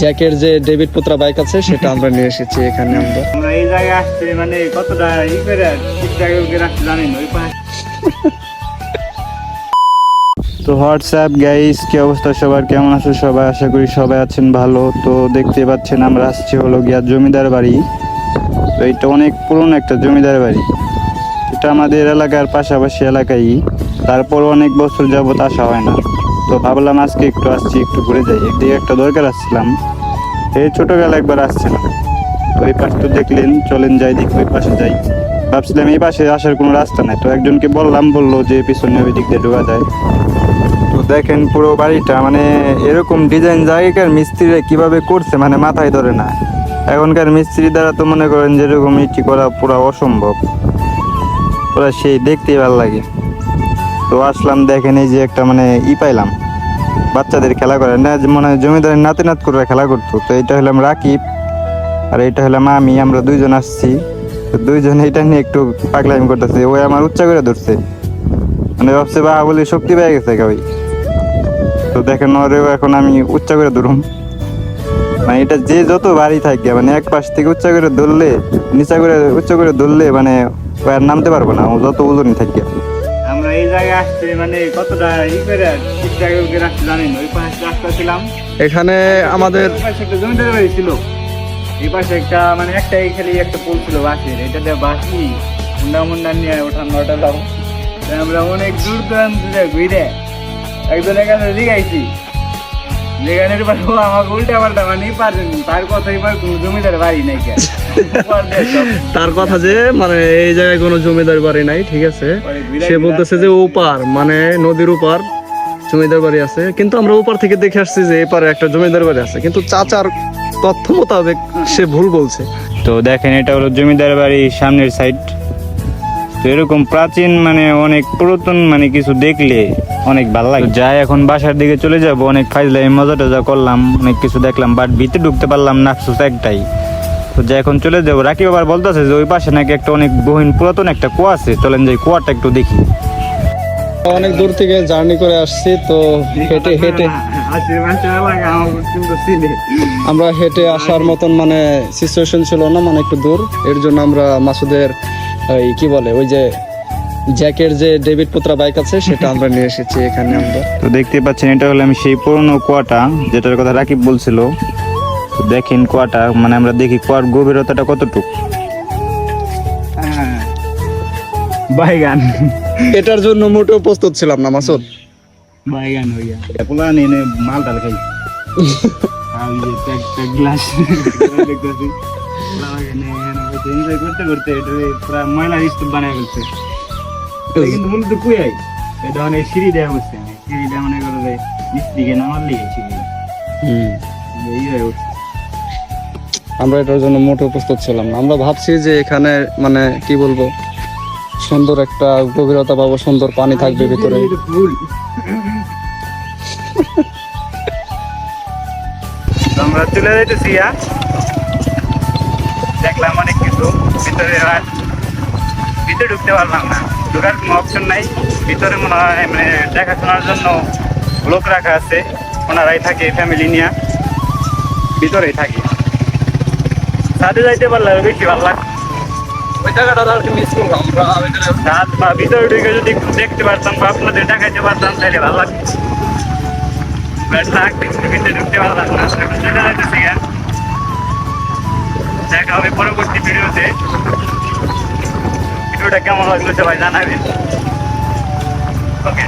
জ্যাকের যে David পুত্রা bike আছে সেটা আমরা নিয়ে এসেছি এখানে আমরা। আমরা এই জায়গায় আসতে মানে কতটা ই করে ঠিকঠাক রাখতে জানি না ওই পাশে। তো হোয়াটসঅ্যাপ গাইস কি অবস্থা সবার? কেমন আছো সবাই? আশা করি সবাই আছেন ভালো। তো দেখতে পাচ্ছেন আমরা আসছি হলো গিয়া জমিদার বাড়ি। তো এটা অনেক পুরনো একটা জমিদার বাড়ি। এটা আমাদের এলাকার পাশাপাশি এলাকায় তারপর অনেক বছর যাবত আসা হয় না। তো ভাবলাম আজকে একটু আসছি, একটু ঘুরে যাই। একদিকে একটা দরকার আসছিলাম, এই ছোটবেলা একবার আসছিলাম। তো এই পাশ তো দেখলেন, চলেন যাই, দেখি ওই পাশে যাই। ভাবছিলাম এই পাশে আসার কোনো রাস্তা নাই। তো একজনকে বললাম, বলল যে পিছনে ওই দিক দিয়ে ঢোকা যায়। তো দেখেন পুরো বাড়িটা মানে এরকম ডিজাইন জায়গাকার মিস্ত্রিরা কীভাবে করছে মানে মাথায় ধরে না। এখনকার মিস্ত্রি দ্বারা তো মনে করেন যেরকম ইটি করা পুরো অসম্ভব। পুরো সেই দেখতেই ভালো লাগে। তো আসলাম, দেখেন এই যে একটা মানে ই পাইলাম। বাচ্চাদের খেলা করে। না মনে জমিদারের নাতে নাত করে খেলা করতো। তো এটা হলাম রাকিব আর এটা হলাম আমি, আমরা দুইজন আসছি। তো দুইজন এটা নিয়ে একটু পাগলামি করতেছে। ওই আমার উচ্চা করে ধরছে। মানে ভাবছে বা বলে শক্তি পেয়ে গেছে ওই তো দেখেন ওরেও এখন আমি উচ্চা করে ধরুম। মানে এটা যে যত বাড়ি থাকে মানে এক পাশ থেকে উচ্চা করে ধরলে, নিচা করে উচ্চা করে ধরলে মানে নামতে পারব না। ও যত ওজনই থাকে আমরা এই জায়গায় আসছে মানে কতটা ই করে ঠিকঠাক করে জানি না ওই পাশে রাস্তা ছিলাম। এখানে আমাদের একটা জমিদার বাড়ি ছিল। এই পাশে একটা মানে একটাই খালি একটা পুল ছিল বাসের এটা দিয়ে বাসি মুন্ডা মুন্ডা নিয়ে ওঠান ওটা দাও। আমরা অনেক দূর দূরান্ত ঘুরে একজনের কাছে জিগাইছি যেখানে ও আমাকে উল্টা পাল্টা মানে পারেন তার কথা এবার কোনো জমিদার বাড়ি নাই তার কথা যে মানে এই জায়গায় কোনো জমিদার বাড়ি নাই ঠিক আছে? সে বলতেছে যে ওপার মানে নদীর ওপার জমিদার বাড়ি আছে। কিন্তু আমরা ওপার থেকে দেখে আসছি যে এপারে একটা জমিদার বাড়ি আছে। কিন্তু চাচার তথ্য মোতাবেক সে ভুল বলছে। তো দেখেন এটা হলো জমিদার বাড়ির সামনের সাইড তো এরকম প্রাচীন মানে অনেক পুরাতন মানে কিছু দেখলে অনেক ভালো লাগে। যাই এখন বাসার দিকে চলে যাব অনেক ফাইজলাই মজা টজা করলাম অনেক কিছু দেখলাম বাট ভিতরে ঢুকতে পারলাম না আফসোস একটাই। তো যাই এখন চলে যাব। রাকিব আবার বলতেছে যে ওই পাশে নাকি একটা অনেক গহীন পুরাতন একটা কুয়া আছে। চলেন যাই কুয়াটা একটু দেখি। অনেক দূর থেকে জার্নি করে আসছি তো হেঁটে হেঁটে। আমরা হেঁটে আসার মতন মানে সিচুয়েশন ছিল না মানে একটু দূর। এর জন্য আমরা মাসুদের এই কি বলে ওই যে জ্যাকের যে ডেভিড পুত্রা বাইক আছে সেটা আমরা নিয়ে এসেছি এখানে আমরা। তো দেখতে পাচ্ছেন এটা হলো আমি সেই পুরনো কুয়াটা যেটার কথা রাকিব বলছিল। তো দেখেন কুয়াটা মানে আমরা দেখি কুয়ার গভীরতাটা কতটুকু। বাইগান। এটার জন্য মোটেও প্রস্তুত ছিলাম না মাসুদ। বাইগান হইয়া। পোলা নিয়ে মাল ডাল খাই গ্লাস। করতে করতে এটা ময়লা স্তূপ বানায় ফেলছে। কিন্তু মূলত কুয়াই এটা মানে সিঁড়ি দেওয়া হচ্ছে। সিঁড়িটা মনে করো যে নামার লিগে সিঁড়ি। এই হয়ে উঠছে আমরা এটার জন্য মোটেও প্রস্তুত ছিলাম। না আমরা ভাবছি যে এখানে মানে কি বলব সুন্দর একটা গভীরতা পাবো সুন্দর পানি থাকবে ভিতরে। আমরা চলে যাইতেছি হ্যাঁ? দেখলাম অনেক কিছু। ভিতরে ভিতরে ঢুকতে পারলাম না। ঢোকার কোনো অপশন নাই। ভিতরে মনে হয় মানে দেখাশোনার জন্য লোক রাখা আছে। ওনারাই থাকে ফ্যামিলি নিয়ে। ভিতরেই থাকে। সাথে যাইতে পারলে বেশি ভালো লাগতো। ওই জায়গাটা মিস করলাম। রাত বা ভিতরে ঢুকে যদি একটু দেখতে পারতাম বা আপনাদের দেখাইতে পারতাম তাহলে ভালো লাগতো। দেখা হবে পরবর্তী ভিডিওতে ভিডিওটা কেমন লাগল সবাই জানাবেন। ওকে